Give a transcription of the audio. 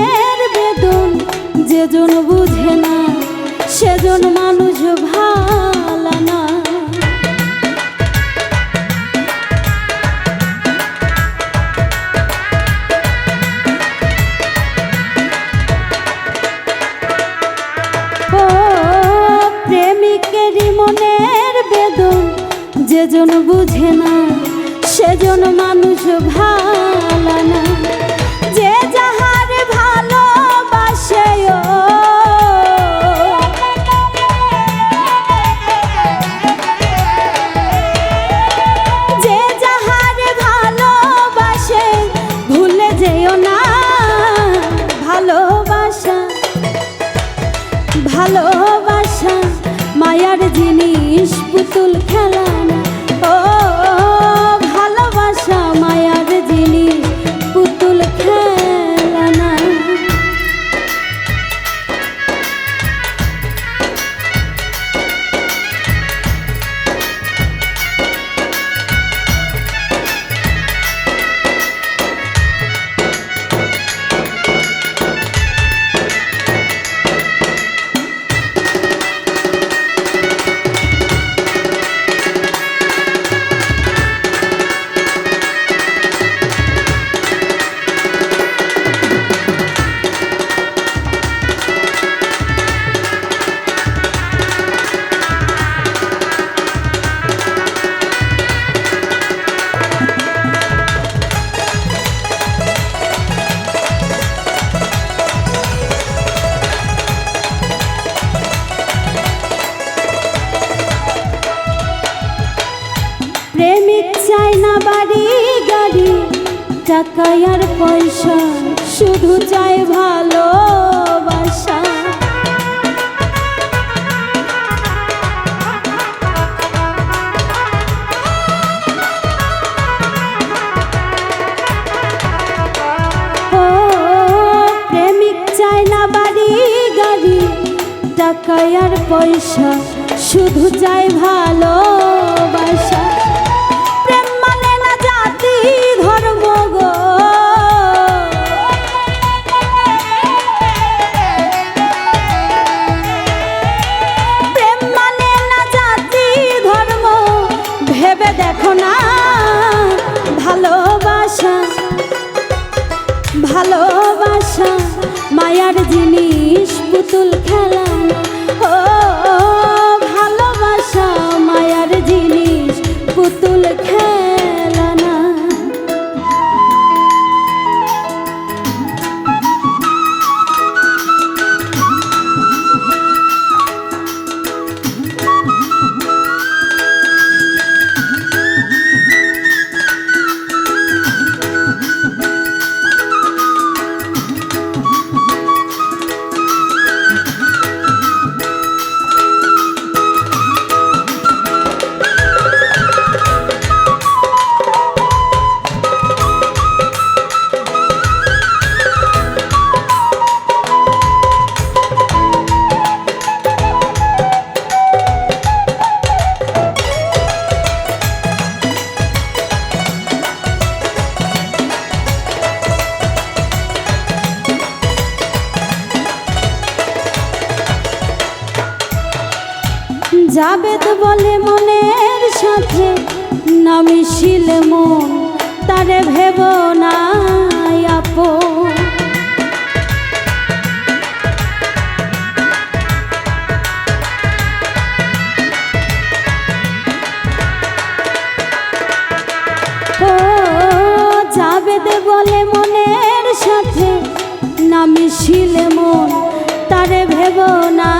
মনের বেদন যেজন বুঝে না, সেজন মানুষ ভালা না। প্রেমিকেরই মনের বেদন যেজন বুঝে না, সেজন মানুষ ভালা না। জিনিস পুতুল খেলা। চাই না বাড়ি গাড়ি টাকা আর পয়সা, শুধু চাই গাড়ি টাকা আর পয়সা, শুধু চাই ভালোবাসা। জিনিস পুতুল খেলা। জাবেদ বলে মনের সাথে, না মিশিলে মন, তারে ভেব না আপন। বলে মনের সাথে, না মিশিলে মন, তারে ভেব না